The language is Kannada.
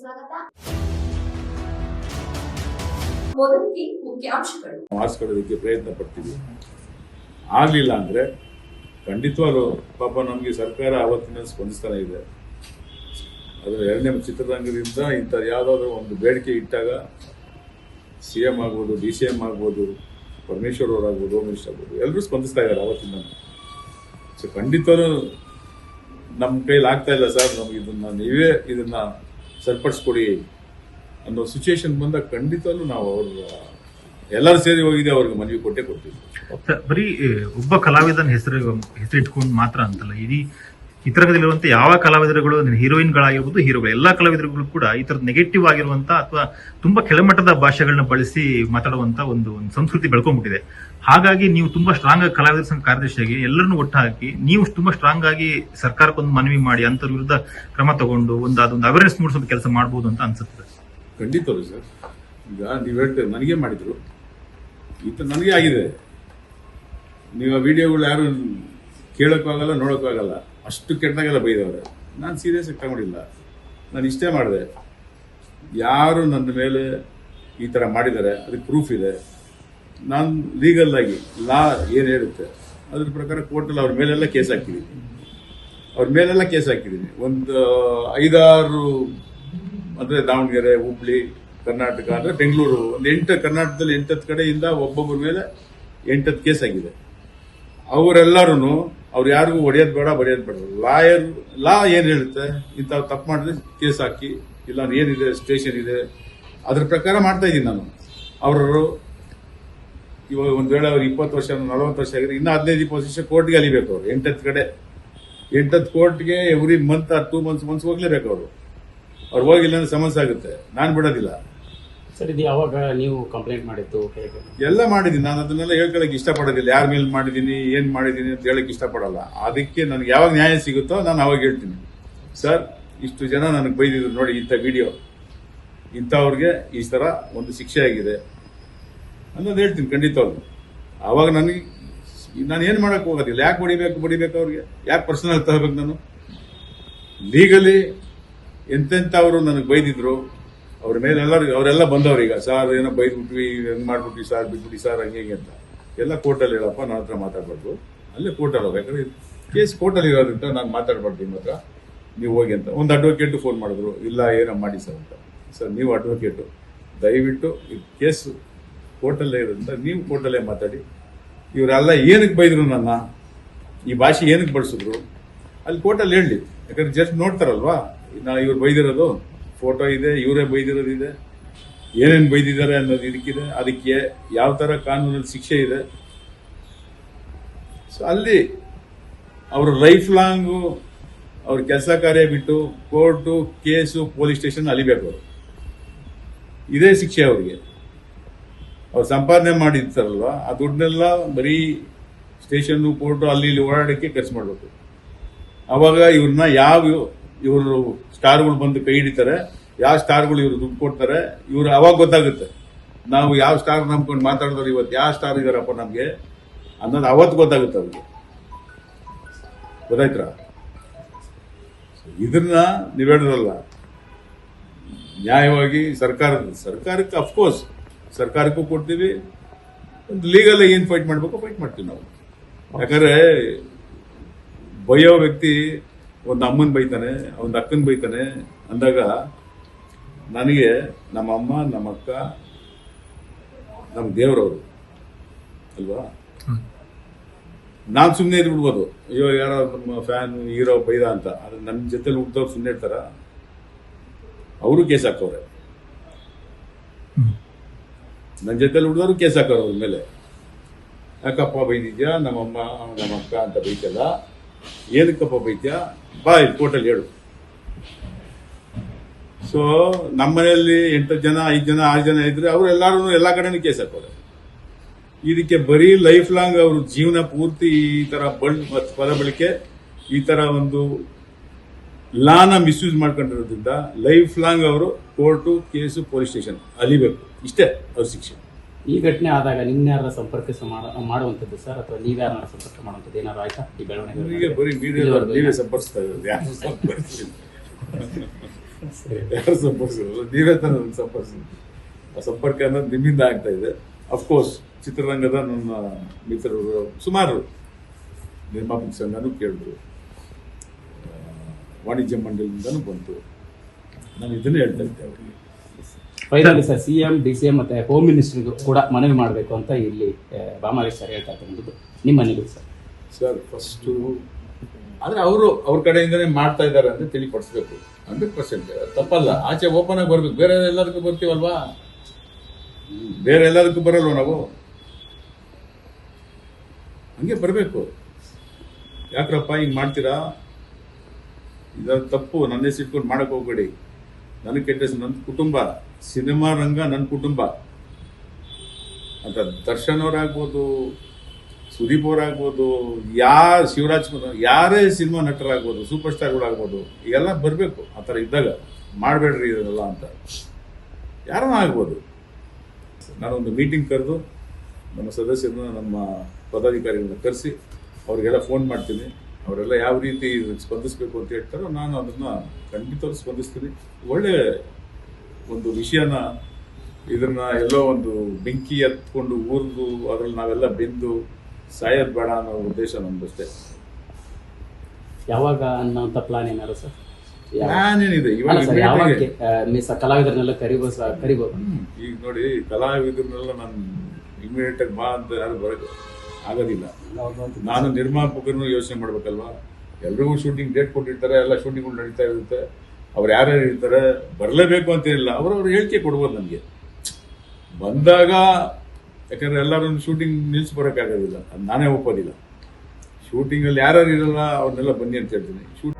ಸ್ವಾಗತ. ಮೊದಲಿಗೆ ಪ್ರಯತ್ನ ಪಡ್ತೀವಿ. ಆಗಲಿಲ್ಲ ಅಂದರೆ ಖಂಡಿತವಾಗ್ಲೂ ಪಾಪ ನಮಗೆ ಸರ್ಕಾರ ಆವತ್ತಿನ ಸ್ಪಂದಿಸ್ತಾನೆ ಇದೆ. ಅದು ಎರಡನೇ ಚಿತ್ರರಂಗದಿಂದ ಇಂಥ ಯಾವುದಾದ್ರೂ ಒಂದು ಬೇಡಿಕೆ ಇಟ್ಟಾಗ ಸಿ ಎಂ ಆಗ್ಬೋದು, ಡಿ ಸಿ ಎಂ ಆಗ್ಬೋದು, ಪರಮೇಶ್ವರ್ ಅವರಾಗ್ಬೋದು ಹೋಮ್ ಮಿನಿಸ್ಟರ್ ಆಗ್ಬೋದು ಎಲ್ಲರೂ ಸ್ಪಂದಿಸ್ತಾ ಇದ್ದಾರೆ ಆವತ್ತಿಂದ ಸೊ ಖಂಡಿತವಾಗ್ಲೂ ನಮ್ಮ ಕೈಲಿ ಆಗ್ತಾ ಇಲ್ಲ ಸರ್, ನಮ್ಗೆ ಇದನ್ನ ನೀವೇ ಇದನ್ನ ಸರಿಪಡಿಸ್ಕೊಡಿ ಅನ್ನೋ ಸಿಚುವೇಶನ್ ಬಂದಾಗ ಖಂಡಿತವಾಗ್ಲೂ ನಾವು ಅವ್ರ, ಎಲ್ಲರೂ ಸೇರಿ ಹೋಗಿದೆ, ಅವ್ರಿಗೆ ಮನವಿ ಕೊಟ್ಟೆ ಕೊಡ್ತೀವಿ. ಬರೀ ಒಬ್ಬ ಕಲಾವಿದನ ಹೆಸರು, ಹೆಸರಿಟ್ಕೊಂಡು ಮಾತ್ರ ಅಂತಲ್ಲ, ಇಡೀ ಚಿತ್ರರಂಗದಲ್ಲಿರುವಂತ ಯಾವ ಕಲಾವಿದರುಗಳು ಹೀರೋಯಿನ್ಗಳಾಗಿರ್ಬೋದು, ಹೀರೋಗಳು, ಎಲ್ಲಾ ಕಲಾವಿದರುಗಳು ಕೂಡ ಈ ತರದ ನೆಗೆಟಿವ್ ಆಗಿರುವಂತ ಅಥವಾ ತುಂಬಾ ಕೆಳಮಟ್ಟದ ಭಾಷೆಗಳನ್ನ ಬಳಸಿ ಮಾತಾಡುವಂತ ಒಂದು ಒಂದು ಸಂಸ್ಕೃತಿ ಬೆಳ್ಕೊಂಡ್ಬಿಟ್ಟಿದೆ. ಹಾಗಾಗಿ ನೀವು ತುಂಬಾ ಸ್ಟ್ರಾಂಗ್ ಆಗಿ ಕಲಾವಿದರ ಸಂಘ ಕಾರ್ಯದರ್ಶಿಯಾಗಿ ಎಲ್ಲರನ್ನು ಒಟ್ಟು ನೀವು ತುಂಬಾ ಸ್ಟ್ರಾಂಗ್ ಆಗಿ ಸರ್ಕಾರಕ್ಕೊಂದು ಮನವಿ ಮಾಡಿ ಅಂತರ ವಿರುದ್ಧ ಕ್ರಮ ತಗೊಂಡು ಒಂದು ಅದೊಂದು ಅವೇರ್ನೆಸ್ ಮೂಡಿಸೋ ಕೆಲಸ ಮಾಡಬಹುದು ಅಂತ ಅನ್ಸುತ್ತೆ. ಖಂಡಿತ ಸರ್. ಈಗ ನೀವು ಹೇಳ್ತೇವೆ ನನಗೆ ಮಾಡಿದ್ರು. ಈತ ನನಗೆ ಆಗಿದೆ. ನೀವು ಆ ವಿಡಿಯೋಗಳು ಯಾರು ಕೇಳೋಕ್ಕಾಗಲ್ಲ ನೋಡೋಕ್ಕಾಗಲ್ಲ ಅಷ್ಟು ಕೆಟ್ಟದಾಗೆಲ್ಲ ಬೈದವ್ರೆ. ನಾನು ಸೀರಿಯಸ್ ಆಗಿ ತಗೊಂಡಿಲ್ಲ. ನಾನು ಇಷ್ಟೇ ಮಾಡಿದೆ. ಯಾರು ನನ್ನ ಮೇಲೆ ಈ ಥರ ಮಾಡಿದ್ದಾರೆ ಅದಕ್ಕೆ ಪ್ರೂಫ್ ಇದೆ. ನಾನು ಲೀಗಲ್ ಆಗಿ ಲಾ ಏನು ಹೇಳುತ್ತೆ, ಅದ್ರ ಪ್ರಕಾರ ಕೋರ್ಟಲ್ಲಿ ಅವ್ರ ಮೇಲೆಲ್ಲ ಕೇಸ್ ಹಾಕಿದ್ದೀನಿ ಅವ್ರ ಮೇಲೆಲ್ಲ ಕೇಸ್ ಹಾಕಿದ್ದೀನಿ ಒಂದು ಐದಾರು ಅಂದರೆ ದಾವಣಗೆರೆ, ಹುಬ್ಳಿ, ಕರ್ನಾಟಕ, ಅಂದರೆ ಬೆಂಗಳೂರು, ಒಂದು ಎಂಟು ಕರ್ನಾಟಕದಲ್ಲಿ ಎಂಟತ್ತು ಕಡೆಯಿಂದ ಒಬ್ಬೊಬ್ಬರ ಮೇಲೆ ಎಂಟತ್ತು ಕೇಸ್ ಆಗಿದೆ. ಅವರೆಲ್ಲರೂ ಅವ್ರು ಯಾರಿಗೂ ಹೊಡೆಯೋದು ಬೇಡ, ಬಡಿಯೋದು ಬೇಡ. ಲಾಯರ್, ಲಾ ಏನು ಹೇಳುತ್ತೆ? ಇಂಥ ತಪ್ಪು ಮಾಡಿದ್ರೆ ಕೇಸ್ ಹಾಕಿ, ಇಲ್ಲ, ಏನಿದೆ, ಸ್ಟೇಷನ್ ಇದೆ. ಅದ್ರ ಪ್ರಕಾರ ಮಾಡ್ತಾ ಇದ್ದೀನಿ ನಾನು. ಅವರು ಇವಾಗ ಒಂದು ವೇಳೆ ಅವ್ರು ಇಪ್ಪತ್ತು ವರ್ಷ, ನಲವತ್ತು ವರ್ಷ ಆಗಿದೆ ಇನ್ನೂ ಹದಿನೈದು, ಇಪ್ಪತ್ತು ವರ್ಷ ಕೋರ್ಟ್ಗೆ ಅಲಿಬೇಕು ಅವ್ರು ಎಂಟತ್ತು ಕಡೆ. ಎಂಟತ್ತು ಕೋರ್ಟ್ಗೆ every month two months months ಹೋಗ್ಲೇಬೇಕು ಅವರು. ಅವ್ರು ಹೋಗಿಲ್ಲ ಅಂದ್ರೆ ಸಮಸ್ಯೆ ಆಗುತ್ತೆ. ನಾನು ಬಿಡೋದಿಲ್ಲ. ಸರ್ ನೀವು ಕಂಪ್ಲೇಂಟ್ ಎಲ್ಲ ಮಾಡಿದ್ದೀನಿ. ನಾನು ಅದನ್ನೆಲ್ಲ ಹೇಳ್ಕೊಳಕ್ ಇಷ್ಟಪಡೋದಿಲ್ಲ. ಯಾರ ಮೇಲೆ ಮಾಡಿದ್ದೀನಿ, ಏನ್ ಮಾಡಿದ್ದೀನಿ ಅಂತ ಹೇಳಕ್ ಇಷ್ಟಪಡಲ್ಲ. ಅದಕ್ಕೆ ನನಗೆ ಯಾವಾಗ ನ್ಯಾಯ ಸಿಗುತ್ತೋ ನಾನು ಅವಾಗ ಹೇಳ್ತೀನಿ. ಸರ್, ಇಷ್ಟು ಜನ ನನಗೆ ಬೈದಿದ್ರು ನೋಡಿ ಇಂಥ ವಿಡಿಯೋ. ಇಂಥವ್ರಿಗೆ ಈ ಥರ ಒಂದು ಶಿಕ್ಷೆ ಆಗಿದೆ. ಅನ್ನೋದು ಹೇಳ್ತೀನಿ ಖಂಡಿತವಾಗ್ಲು. ಅವಾಗ ನನಗೆ ನಾನು ಏನು ಮಾಡಕ್ ಹೋಗೋದಿಲ್ಲ. ಯಾಕೆ ಬಡಿಬೇಕು ಬಡಿಬೇಕು ಅವ್ರಿಗೆ? ಯಾಕೆ ಪರ್ಸನಲ್ ತಗೋಬೇಕು ನಾನು? ಲೀಗಲಿ ಎಂತೆಂಥವ್ರು ನನಗೆ ಬೈದಿದ್ರು. ಅವ್ರ ಮೇಲೆ ಎಲ್ಲರೂ, ಅವರೆಲ್ಲ ಬಂದವ್ರು ಈಗ, ಸರ್ ಏನೋ ಬೈದ್ಬಿಟ್ವಿ ಹೆಂಗ್ ಮಾಡ್ಬಿಟ್ವಿ, ಸಾರ್ ಬಿಟ್ಬಿಟ್ವಿ, ಸರ್ ಹಂಗೆ ಹಿಂಗೆ ಅಂತ. ಎಲ್ಲ ಕೋರ್ಟಲ್ಲಿ ಹೇಳಪ್ಪ ನನ್ನ ಹತ್ರ ಮಾತಾಡ್ಬಾರ್ದು. ಅಲ್ಲೇ ಕೋರ್ಟಲ್ಲಿ ಯಾಕಂದ್ರೆ ಕೇಸ್ ಕೋರ್ಟಲ್ಲಿ ಇರೋದ್ರಿಂದ ನಾನು ಮಾತಾಡ್ಬಾರ್ದು ನಿಮ್ಮ ಹತ್ರ. ನೀವು ಹೋಗಿ ಅಂತ. ಒಂದು ಅಡ್ವೊಕೇಟ್ ಫೋನ್ ಮಾಡಿದ್ರು, ಇಲ್ಲ, ಏನೋ ಮಾಡಿ ಸರ್ ಅಂತ. ಸರ್, ನೀವು ಅಡ್ವೊಕೇಟು ದಯವಿಟ್ಟು ಈ ಕೇಸು ಕೋರ್ಟಲ್ಲೇ ಇರೋದ್ರಿಂದ ನೀವು ಕೋರ್ಟಲ್ಲೇ ಮಾತಾಡಿ. ಇವರೆಲ್ಲ ಏನಕ್ಕೆ ಬೈದ್ರು ನನ್ನ? ಈ ಭಾಷೆ ಏನಕ್ಕೆ ಬಳಸಿದ್ರು? ಅಲ್ಲಿ ಕೋರ್ಟಲ್ಲಿ ಹೇಳಿ. ಯಾಕಂದ್ರೆ ಜಸ್ಟ್ ನೋಡ್ತಾರಲ್ವಾ? ನಾ ಇವ್ರು ಬೈದಿರೋದು. ಫೋಟೋ ಇದೆ, ಇವರೇ ಬೈದಿರೋದಿದೆ ಏನೇನು ಬೈದಿದ್ದಾರೆ ಅನ್ನೋದು ಇದಕ್ಕಿದೆ. ಅದಕ್ಕೆ ಯಾವ ಥರ ಕಾನೂನಲ್ಲಿ ಶಿಕ್ಷೆ ಇದೆ. ಸೊ ಅಲ್ಲಿ ಅವರು ಲೈಫ್ ಲಾಂಗು ಅವ್ರ ಕೆಲಸ ಕಾರ್ಯ ಬಿಟ್ಟು ಕೋರ್ಟು, ಕೇಸು ಪೊಲೀಸ್ ಸ್ಟೇಷನ್ ಅಲಿಬೇಕು ಅವರು. ಇದೇ ಶಿಕ್ಷೆ ಅವರಿಗೆ. ಅವ್ರು ಸಂಪಾದನೆ ಮಾಡಿರ್ತಾರಲ್ವ, ಆ ದುಡ್ಡನ್ನೆಲ್ಲ ಬರೀ ಸ್ಟೇಷನ್ನು ಕೋರ್ಟು ಅಲ್ಲಿ, ಇಲ್ಲಿ ಓಡಾಡೋಕ್ಕೆ ಖರ್ಚು ಮಾಡಬೇಕು. ಅವಾಗ ಇವ್ರನ್ನ ಯಾವ ಇವರು ಸ್ಟಾರ್ಗಳು ಬಂದು ಕೈ ಹಿಡಿತಾರೆ, ಯಾವ ಸ್ಟಾರ್ಗಳು ಇವರು ದುಡ್ಡು ಕೊಡ್ತಾರೆ, ಇವರು ಅವಾಗ ಗೊತ್ತಾಗುತ್ತೆ. ನಾವು ಯಾವ ಸ್ಟಾರ್ ನಂಬ್ಕೊಂಡು ಮಾತಾಡಿದ್ರು ಇವತ್ತು ಯಾವ ಸ್ಟಾರ್ ಇದಾರಪ್ಪ ನಮಗೆ ಅನ್ನೋದು ಅವತ್ತು ಗೊತ್ತಾಗುತ್ತೆ ಅವ್ರಿಗೆ. ಗೊತ್ತಾಯ್ತರ ಇದನ್ನ ನೀವು ಹೇಳಿದ್ರಲ್ಲ, ನ್ಯಾಯವಾಗಿ ಸರ್ಕಾರದ ಸರ್ಕಾರಕ್ಕೆ ಅಫ್ಕೋರ್ಸ್ ಸರ್ಕಾರಕ್ಕೂ ಕೊಡ್ತೀವಿ, ಒಂದು ಲೀಗಲ್ ಏನು ಫೈಟ್ ಮಾಡಬೇಕು ಫೈಟ್ ಮಾಡ್ತೀವಿ ನಾವು. ಯಾಕಂದ್ರೆ ಬಯ್ಯೋ ವ್ಯಕ್ತಿ ಒಂದು ಅಮ್ಮನ ಬೈತಾನೆ, ಒಂದು ಅಕ್ಕನ ಬೈತಾನೆ ಅಂದಾಗ ನನಗೆ ನಮ್ಮ ಅಮ್ಮ, ನಮ್ಮ ಅಕ್ಕ, ನಮ್ಮ ದೇವರವರು ಅಲ್ವಾ? ನಾನು ಸುಮ್ಮನೆ ಇದ್ಬಿಡ್ಬೋದು. ಅಯ್ಯೋ, ಯಾರೋ ನಮ್ಮ ಫ್ಯಾನ್ ಹೀರೋ ಬೈದ ಅಂತ. ಆದರೆ ನನ್ನ ಜೊತೆಲಿ ಹುಟ್ಟಿದವ್ರು ಸುಮ್ಮನೆ ಇರ್ತಾರ. ಅವರು ಕೇಸ್ ಹಾಕೋರೆ ನನ್ನ ಜೊತೆಲಿ ಹುಡ್ದವ್ರು ಕೇಸ್ ಹಾಕೋರು ಅವ್ರ ಮೇಲೆ. ಯಾಕಪ್ಪ ಬೈದಿದ್ಯಾ? ನಮ್ಮ ಅಕ್ಕ ಅಂತ ಬೈತಲ್ಲ. ಏನಕ್ಕಪ್ಪ ಬೈತ್ಯ? ಬಾ ಇಲ್ಲಿ ಕೋರ್ಟಲ್ಲಿ ಹೇಳು. ಸೊ ನಮ್ಮ ಮನೆಯಲ್ಲಿ ಎಂಟು ಜನ, ಐದು ಜನ, ಆರು ಜನ ಇದ್ರೆ ಅವರು ಎಲ್ಲರೂ ಎಲ್ಲ ಕಡೆನೂ ಕೇಸ್ ಹಾಕೋದು. ಇದಕ್ಕೆ ಬರೀ ಲೈಫ್ ಲಾಂಗ್ ಅವ್ರ ಜೀವನ ಪೂರ್ತಿ ಈ ತರ ಬಳ್ ಪದ ಬಳಕೆ ಈ ತರ ಒಂದು ಲಾನ ಮಿಸ್ಯೂಸ್ ಮಾಡ್ಕೊಂಡಿರೋದ್ರಿಂದ ಲೈಫ್ ಲಾಂಗ್ ಅವರು ಕೋರ್ಟು, ಕೇಸು, ಪೊಲೀಸ್ ಸ್ಟೇಷನ್ ಅಲಿಬೇಕು. ಇಷ್ಟೇ ಅವ್ರ ಶಿಕ್ಷೆ. ಈ ಘಟನೆ ಆದಾಗ ನಿನ್ನಾರ ಸಂಪರ್ಕ ಮಾಡುವಂತದ್ದು ಮಾಡುವಂಥದ್ದು ಸರ್? ಅಥವಾ ನೀವ್ಯಾರನ್ನ ಸಂಪರ್ಕ ಮಾಡುವಂಥದ್ದು? ಏನಾದ್ರು ಆಯ್ತಾ? ಈ ಬೆಳವಣಿಗೆ ನೀವೇ ಸಂಪರ್ಕಿಸ್ತಾ ಯಾರು ಸಂಪರ್ಕಿಸಿದ್ರು ನೀವೇ ತಾನೇ ನನಗೆ ಸಂಪರ್ಕಿಸಿದ್ರು ಆ ಸಂಪರ್ಕ ಅನ್ನೋದು ನಿಮ್ಮಿಂದ ಆಗ್ತಾ ಇದೆ. ಅಫ್ಕೋರ್ಸ್ ಚಿತ್ರರಂಗದ ನನ್ನ ಮಿತ್ರರು ಸುಮಾರು ನಿರ್ಮಾಪಕ ಸಂಘನೂ ಕೇಳಿದ್ರು. ವಾಣಿಜ್ಯ ಮಂಡಳಿಯಿಂದನೂ ಬಂತು. ನಾನು ಇದನ್ನೇ ಹೇಳ್ತಾ ಇದ್ದೆ ಅವರಿಗೆ. Finally sir C M D C M ಮತ್ತೆ ಹೋಮ್ ಮಿನಿಸ್ಟ್ರಿಗೂ ಕೂಡ ಮನವಿ ಮಾಡಬೇಕು ಅಂತ ಇಲ್ಲಿ ಬಾಮಾರಿ ಸರ್ ಹೇಳ್ತಾ ಇರ್ತಕ್ಕಂಥದ್ದು ನಿಮ್ಮ ಸರ್ ಸರ್ ಫಸ್ಟು ಆದರೆ ಅವರು ಅವ್ರ ಕಡೆಯಿಂದನೇ ಮಾಡ್ತಾ ಇದ್ದಾರೆ ಅಂತ ತಿಳಿಪಡಿಸ್ಬೇಕು ಹಂಡ್ರೆಡ್ ಪರ್ಸೆಂಟ್ ತಪ್ಪಲ್ಲ. ಆಚೆ ಓಪನ್ ಆಗಿ ಬರ್ಬೇಕು. ಬೇರೆ ಎಲ್ಲದಕ್ಕೂ ಬರ್ತೀವಲ್ವಾ? ಬೇರೆ ಎಲ್ಲದಕ್ಕೂ ಬರಲ್ವ ನಾವು? ಹಂಗೆ ಬರಬೇಕು. ಯಾಕ್ರಪ್ಪ, ಹಿಂಗೆ ಮಾಡ್ತೀರಾ? ಇದರ ತಪ್ಪು. ನನ್ನ ಹೆಸರು ಹೋಗಬೇಡಿ ಹೋಗ್ಬೇಡಿ. ನನಗೆ ಕೆಟ್ಟ ನನ್ನ ಕುಟುಂಬ, ಸಿನಿಮಾ ರಂಗ ನನ್ನ ಕುಟುಂಬ. ಅಂತ ದರ್ಶನ್ ಅವರಾಗ್ಬೋದು, ಸುದೀಪ್ ಅವರಾಗ್ಬೋದು ಯಾರು ಶಿವರಾಜ್ ಯಾರೇ ಸಿನಿಮಾ ನಟರಾಗ್ಬೋದು, ಸೂಪರ್ ಸ್ಟಾರ್ಗಳಾಗ್ಬೋದು ಎಲ್ಲ ಬರಬೇಕು, ಆ ಥರ ಇದ್ದಾಗ ಮಾಡಬೇಡ್ರಿ ಇದನ್ನೆಲ್ಲ ಅಂತ. ಯಾರನ್ನ ಆಗ್ಬೋದು. ನಾನೊಂದು ಮೀಟಿಂಗ್ ಕರೆದು ನಮ್ಮ ಸದಸ್ಯರನ್ನ, ನಮ್ಮ ಪದಾಧಿಕಾರಿಗಳನ್ನ ಕರೆಸಿ, ಅವ್ರಿಗೆಲ್ಲ ಫೋನ್ ಮಾಡ್ತೀನಿ. ಅವರೆಲ್ಲ ಯಾವ ರೀತಿ ಸ್ಪಂದಿಸಬೇಕು ಅಂತ ಹೇಳ್ತಾರೋ ನಾನು ಅದನ್ನ ಖಂಡಿತವಾಗಿ ಸ್ಪಂದಿಸ್ತೀನಿ. ಒಳ್ಳೆ ಒಂದು ವಿಷಯನ ಇದನ್ನ ಎಲ್ಲೋ ಒಂದು ಬೆಂಕಿ ಎತ್ಕೊಂಡು ಊರ್ದು ಅದ್ರಲ್ಲಿ ನಾವೆಲ್ಲ ಬೆಂದು ಸಾಯದ್ ಬೇಡ ಅನ್ನೋ ಉದ್ದೇಶ ನಮ್ದಷ್ಟೇ. ಯಾವಾಗ ಅನ್ನೋಂಥ ಪ್ಲಾನ್ ಏನಾರು ಸರ್? ಪ್ಲಾನ್ ಏನಿದೆ ಇವಾಗ ಕಲಾವಿದರನ್ನೆಲ್ಲ ಕರಿಬೋದು ಸರ್ ಕರಿಬೋದು. ಈಗ ನೋಡಿ ಕಲಾವಿದರನ್ನೆಲ್ಲ ನಾನು ಇಮಿಡಿಯೇಟ್ ಆಗಿ ಬಾ ಅಂತ ಯಾರು ಬರಕ್ಕೆ ಆಗೋದಿಲ್ಲ. ನಾನು ನಿರ್ಮಾಪಕರು ಯೋಚನೆ ಮಾಡಬೇಕಲ್ವಾ? ಎಲ್ರಿಗೂ ಶೂಟಿಂಗ್ ಡೇಟ್ ಕೊಟ್ಟಿರ್ತಾರೆ ಎಲ್ಲ ಶೂಟಿಂಗ್ಗಳು ನಡೀತಾ ಇರುತ್ತೆ. ಅವ್ರು ಯಾರ್ಯಾರು ಇರ್ತಾರೆ ಬರಲೇಬೇಕು ಅಂತ ಅವರು ಅವ್ರು ಹೇಳಿಕೆ ಕೊಡ್ಬೋದು ನನಗೆ ಬಂದಾಗ ಯಾಕಂದ್ರೆ ಎಲ್ಲರೂ ಶೂಟಿಂಗ್ ನಿಲ್ಸಿ ಬರೋಕ್ಕಾಗೋದಿಲ್ಲ. ಅದು ನಾನೇ ಒಪ್ಪೋದಿಲ್ಲ. ಶೂಟಿಂಗಲ್ಲಿ ಯಾರ್ಯಾರು ಇರಲ್ಲ ಅವ್ರನ್ನೆಲ್ಲ ಬನ್ನಿ ಅಂತ ಹೇಳ್ತೀನಿ. ಶೂಟ್